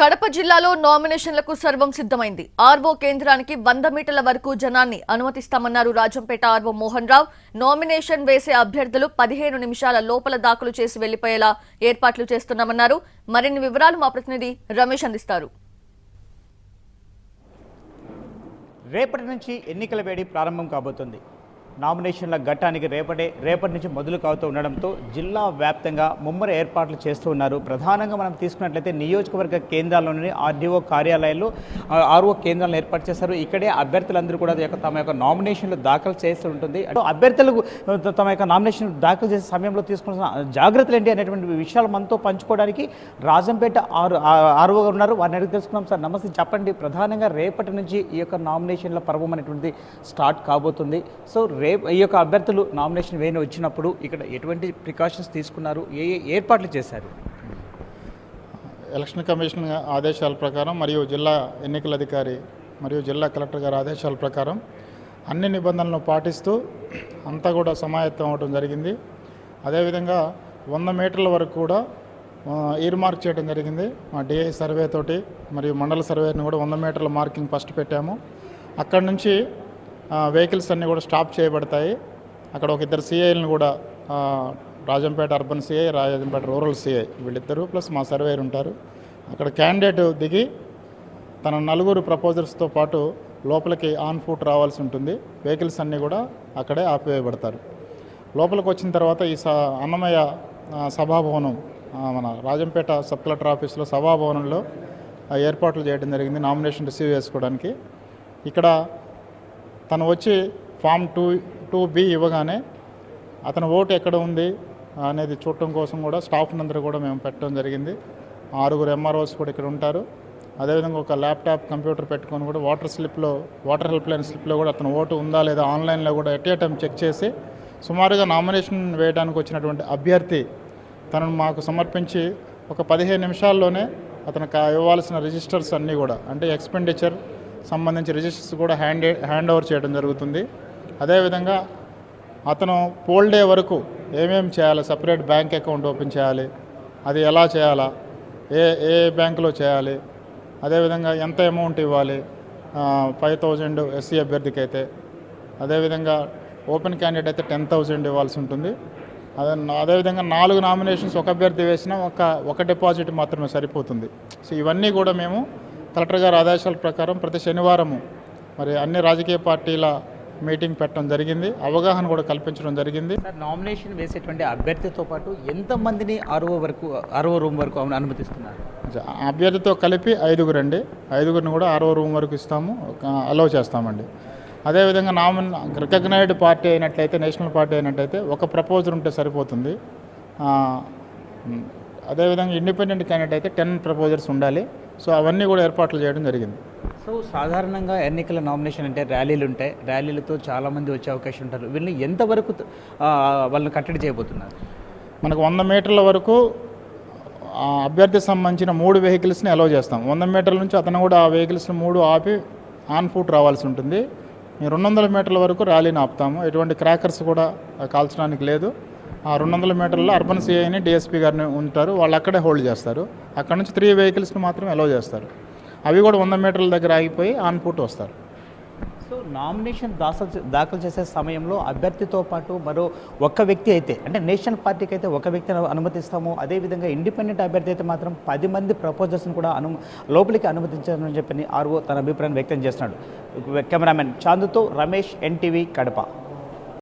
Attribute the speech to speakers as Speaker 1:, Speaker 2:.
Speaker 1: కడప జిల్లాలో నామినేషన్లకు సర్వం సిద్ధమైంది. ఆర్వో కేంద్రానికి వంద మీటర్ల వరకు జనాన్ని అనుమతిస్తామన్నారు రాజంపేట ఆర్వో మోహన్ రావు. నామినేషన్ వేసే అభ్యర్థులు పదిహేను నిమిషాల లోపల దాఖలు చేసి వెళ్ళిపోయేలా ఏర్పాట్లు చేస్తున్నామన్నారు. మరిన్ని వివరాలు మా ప్రతినిధి రమేష్ అందిస్తారు.
Speaker 2: రేపటి నుంచి ఎన్నికల వేడి ప్రారంభం కాబోతుంది. నామినేషన్ల ఘట్టానికి రేపటే రేపటి నుంచి మొదలు కావుతూ ఉండడంతో జిల్లా వ్యాప్తంగా ముమ్మర ఏర్పాట్లు చేస్తూ ఉన్నారు. ప్రధానంగా మనం తీసుకున్నట్లయితే నియోజకవర్గ కేంద్రాల్లోని ఆర్డీఓ కార్యాలయాల్లో ఆర్ఓ కేంద్రాలను ఏర్పాటు చేశారు. ఇక్కడే అభ్యర్థులందరూ కూడా తమ యొక్క నామినేషన్లు దాఖలు చేస్తూ ఉంటుంది. అభ్యర్థులకు తమ యొక్క నామినేషన్ దాఖలు చేసే సమయంలో తీసుకున్న జాగ్రత్తలు ఏంటి అనేటువంటి విషయాలు మనతో పంచుకోవడానికి రాజంపేట ఆరు ఆర్ఓ ఉన్నారు. వారిని అడిగి తెలుసుకున్నాం సార్. నమస్తే. చెప్పండి. ప్రధానంగా రేపటి నుంచి ఈ యొక్క నామినేషన్ల పర్వం అనేటువంటిది స్టార్ట్ కాబోతుంది. సో రేపు ఈ యొక్క అభ్యర్థులు నామినేషన్ వేయని వచ్చినప్పుడు ఇక్కడ ఎటువంటి ప్రికాషన్స్ తీసుకున్నారు? ఏ ఏ ఏర్పాట్లు చేశారు?
Speaker 3: ఎలక్షన్ కమిషన్ ఆదేశాల ప్రకారం మరియు జిల్లా ఎన్నికల అధికారి మరియు జిల్లా కలెక్టర్ గారి ఆదేశాల ప్రకారం అన్ని నిబంధనలను పాటిస్తూ అంతా కూడా సమాయత్తం అవడం జరిగింది. అదేవిధంగా వంద మీటర్ల వరకు కూడా ఇయర్ మార్క్ చేయడం జరిగింది. మా డిఐ సర్వే తోటి మరియు మండల సర్వేని కూడా వంద మీటర్ల మార్కింగ్ ఫస్ట్ పెట్టాము. అక్కడి నుంచి వెహికల్స్ అన్నీ కూడా స్టాప్ చేయబడతాయి. అక్కడ ఒక ఇద్దరు సిఐలను కూడా Rajampet urban CI Rajampet rural CI వీళ్ళిద్దరూ ప్లస్ మా సర్వేయర్ ఉంటారు. అక్కడ క్యాండిడేట్ దిగి తన నలుగురు ప్రపోజర్స్తో పాటు లోపలికి ఆన్ ఫుట్ రావాల్సి ఉంటుంది. వెహికల్స్ అన్నీ కూడా అక్కడే ఆపివేయబడతారు. లోపలికి వచ్చిన తర్వాత ఈ స అన్నమయ్య సభాభవనం మన రాజంపేట సబ్ కలెక్టర్ ఆఫీస్లో సభాభవనంలో ఏర్పాట్లు చేయడం జరిగింది. నామినేషన్ రిసీవ్ చేసుకోవడానికి. ఇక్కడ తను వచ్చి ఫామ్ టూ టూ బి ఇవ్వగానే అతని ఓటు ఎక్కడ ఉంది అనేది చూడటం కోసం కూడా స్టాఫ్ అందరూ కూడా మేము పెట్టడం జరిగింది. ఆరుగురు ఎంఆర్ఓస్ కూడా ఇక్కడ ఉంటారు. అదేవిధంగా ఒక ల్యాప్టాప్ కంప్యూటర్ పెట్టుకొని కూడా వాటర్ స్లిప్లో వాటర్ హెల్ప్ లైన్ స్లిప్లో కూడా అతను ఓటు ఉందా లేదా ఆన్లైన్లో కూడా ఎట్ ఏ టైం చెక్ చేసి సుమారుగా నామినేషన్ వేయడానికి వచ్చినటువంటి అభ్యర్థి తనను మాకు సమర్పించి ఒక పదిహేను నిమిషాల్లోనే అతను కా- ఇవ్వాల్సిన రిజిస్టర్స్ అన్నీ కూడా అంటే ఎక్స్పెండిచర్ సంబంధించి రిజిస్టర్స్ కూడా హ్యాండ్ హ్యాండ్ ఓవర్ చేయడం జరుగుతుంది. అదేవిధంగా అతను పోల్ డే వరకు ఏమేమి చేయాలి సపరేట్ బ్యాంక్ అకౌంట్ ఓపెన్ చేయాలి అది ఎలా చేయాలా ఏ ఏ బ్యాంకులో చేయాలి అదేవిధంగా ఎంత అమౌంట్ ఇవ్వాలి ఫైవ్ థౌజండ్ ఎస్సీ అభ్యర్థికి అయితే అదేవిధంగా ఓపెన్ క్యాండిడేట్ అయితే టెన్ థౌజండ్ ఇవ్వాల్సి ఉంటుంది. అదే అదేవిధంగా నాలుగు నామినేషన్స్ ఒక అభ్యర్థి వేసినా ఒక ఒక డిపాజిట్ మాత్రమే సరిపోతుంది. సో ఇవన్నీ కూడా మేము కలెక్టర్ గారి ఆదేశాల ప్రకారం ప్రతి శనివారము మరి అన్ని రాజకీయ పార్టీల మీటింగ్ పెట్టడం జరిగింది. అవగాహన కూడా కల్పించడం జరిగింది.
Speaker 2: నామినేషన్ వేసేటువంటి అభ్యర్థితో పాటు ఎంతమందిని ఆర్ఓ వరకు ఆర్ఓ రూమ్ వరకు అను- అనుమతిస్తున్నారు?
Speaker 3: అభ్యర్థితో కలిపి ఐదుగురండి ఐదుగురిని కూడా ఆరో రూమ్ వరకు ఇస్తాము. అలౌ చేస్తామండి. అదేవిధంగా నామిన్ రికగ్నైజ్డ్ పార్టీ అయినట్లయితే నేషనల్ పార్టీ అయినట్లయితే ఒక ప్రపోజల్ ఉంటే సరిపోతుంది. అదేవిధంగా ఇండిపెండెంట్ క్యాండిడేట్ అయితే టెన్ ప్రపోజల్స్ ఉండాలి. సో అవన్నీ కూడా ఏర్పాట్లు చేయడం జరిగింది.
Speaker 2: సో సాధారణంగా ఎన్నికల నామినేషన్ అంటే ర్యాలీలు ఉంటాయి. ర్యాలీలతో చాలామంది వచ్చే అవకాశం ఉంటారు. వీళ్ళని ఎంతవరకు వాళ్ళని కట్టడి చేయబోతున్నారు?
Speaker 3: మనకు వంద మీటర్ల వరకు ఆ అభ్యర్థికి సంబంధించిన మూడు వెహికల్స్ని అలౌ చేస్తాం. వంద మీటర్ల నుంచి అతను కూడా ఆ వెహికల్స్ని మూడు ఆపి ఆన్ ఫుట్ రావాల్సి ఉంటుంది. రెండు వందల మీటర్ల వరకు ర్యాలీని ఆపుతాము. ఎటువంటి క్రాకర్స్ కూడా కాల్చడానికి లేదు. రెండు వందల మీటర్లో అర్బన్ సిఐని డిఎస్పీ గారిని ఉంటారు. వాళ్ళు అక్కడే హోల్డ్ చేస్తారు. అక్కడ నుంచి త్రీ వెహికల్స్ని మాత్రం అలౌ చేస్తారు. అవి కూడా వంద మీటర్ల దగ్గర ఆగిపోయి ఆన్ వస్తారు.
Speaker 2: సో నామినేషన్ దాఖలు దాఖలు చేసే సమయంలో అభ్యర్థితో పాటు మరో ఒక్క వ్యక్తి అయితే అంటే నేషనల్ పార్టీకి అయితే ఒక వ్యక్తిని అనుమతిస్తాము. అదేవిధంగా ఇండిపెండెంట్ అభ్యర్థి అయితే మాత్రం పది మంది ప్రపోజర్స్ని కూడా అను లోపలికి అనుమతించాలని చెప్పి ఆర్ఓ తన అభిప్రాయం వ్యక్తం చేస్తున్నాడు. కెమెరామెన్ చాందుతో రమేష్ ఎన్టీవీ కడప.